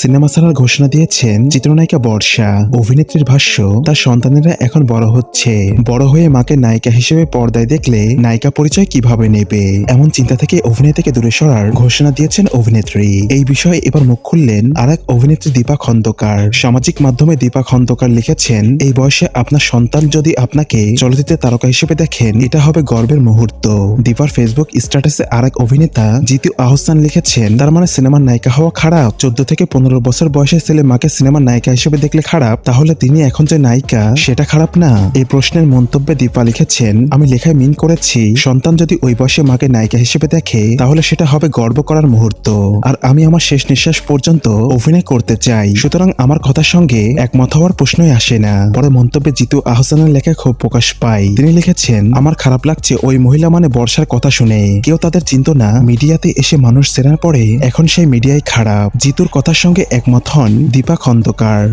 Cinema ছাড়ার ঘোষণা দিয়েছেন চিত্রনায়িকা বর্ষা। অভিনেত্রীর ভাষ্য, তার সন্তানেরা এখন বড় হচ্ছে। বড় হয়ে মাকে নায়িকা হিসেবে পর্দায় দেখলে নায়িকা পরিচয় কীভাবে নেবে? এমন চিন্তা থেকে অভিনয় থেকে দূরে সরার ঘোষণা দিয়েছেন অভিনেত্রী। এই বিষয়ে এবার মুখ খুললেন আর এক অভিনেত্রী দীপা খন্দকার। সামাজিক মাধ্যমে দীপা খন্দকার লিখেছেন, এই বয়সে আপনার সন্তান যদি আপনাকে চলচ্চিত্রের তারকা হিসেবে দেখেন, এটা হবে গর্বের মুহূর্ত। দীপার ফেসবুক স্ট্যাটাসে আর এক অভিনেতা জিতু আহসান লিখেছেন, তার মানে সিনেমার নায়িকা হওয়া খারাপ। চোদ্দ থেকে পনেরো বছর বয়সের ছেলে মাকে সিনেমার নায়িকা হিসেবে দেখলে খারাপ, তাহলে তিনি এখন যে নায়িকা, সেটা খারাপ না। এই প্রশ্নের মন্তব্যে দীপা লিখেছেন, আমি লেখায় মিন করেছি, সন্তান যদি ওই বয়সে মাকে নায়িকা হিসেবে দেখে, তাহলে সেটা হবে গর্ব করার মুহূর্ত। আর আমি আমার শেষ নিঃশ্বাস পর্যন্ত অভিনয় করতে চাই। সুতরাং আমার কথার সঙ্গে একমত হওয়ার প্রশ্নই আসে না। পরে মন্তব্যে জিতু আহসানের লেখা খুব প্রকাশ পায়। তিনি লিখেছেন, আমার খারাপ লাগছে ওই মহিলা মানে বর্ষার কথা শুনে। কেউ তাদের চিন্ত না, মিডিয়াতে এসে মানুষ চেনার পরে এখন সেই মিডিয়ায় খারাপ। জিতুর কথার সঙ্গে একমত হন দীপা খন্দকার।